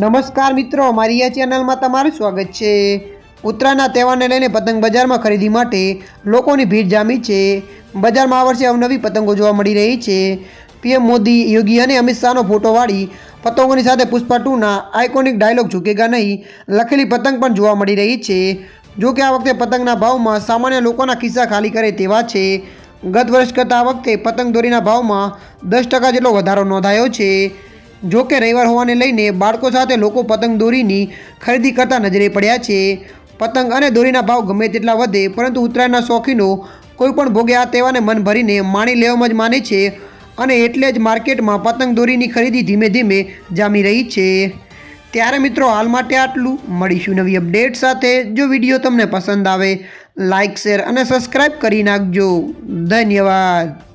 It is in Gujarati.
નમસ્કાર મિત્રો મારી આ ચેનલમાં તમારું સ્વાગત છે. ઉત્તરાયણના તહેવારને લઈને પતંગ બજારમાં ખરીદી માટે લોકોની ભીડ જામી છે. બજારમાં આ વર્ષે અવનવી પતંગો જોવા મળી રહી છે. પીએમ મોદી, યોગી અને અમિત શાહનો ફોટોવાળી પતંગોની સાથે પુષ્પા ટુના આઇકોનિક ડાયલોગ ઝૂકેગા નહીં, લખેલી પતંગ પણ જોવા મળી રહી છે. જો કે આ વખતે પતંગના ભાવમાં સામાન્ય લોકોના ખિસ્સા ખાલી કરે તેવા છે. ગત વર્ષ કરતાં આ વખતે પતંગ દોરીના ભાવમાં દસ ટકા જેટલો વધારો નોંધાયો છે. જો કે રવિવાર હોવાને લઈને બાળકો સાથે લોકો પતંગ દોરીની ખરીદી કરતા નજરે પડ્યા છે. પતંગ અને દોરીના ભાવ ગમે તેટલા વધે, પરંતુ ઉત્તરાયણના શોખીનો કોઈ પણ ભોગે આ તહેવારને મન ભરીને માણી લેવામાં જ માને છે અને એટલે જ માર્કેટમાં પતંગ દોરીની ખરીદી ધીમે ધીમે જામી રહી છે. ત્યારે મિત્રો, હાલ માટે આટલું. મળીશું નવી અપડેટ સાથે. જો વીડિયો તમને પસંદ આવે લાઇક શેર અને સબસ્ક્રાઈબ કરી નાખજો. ધન્યવાદ.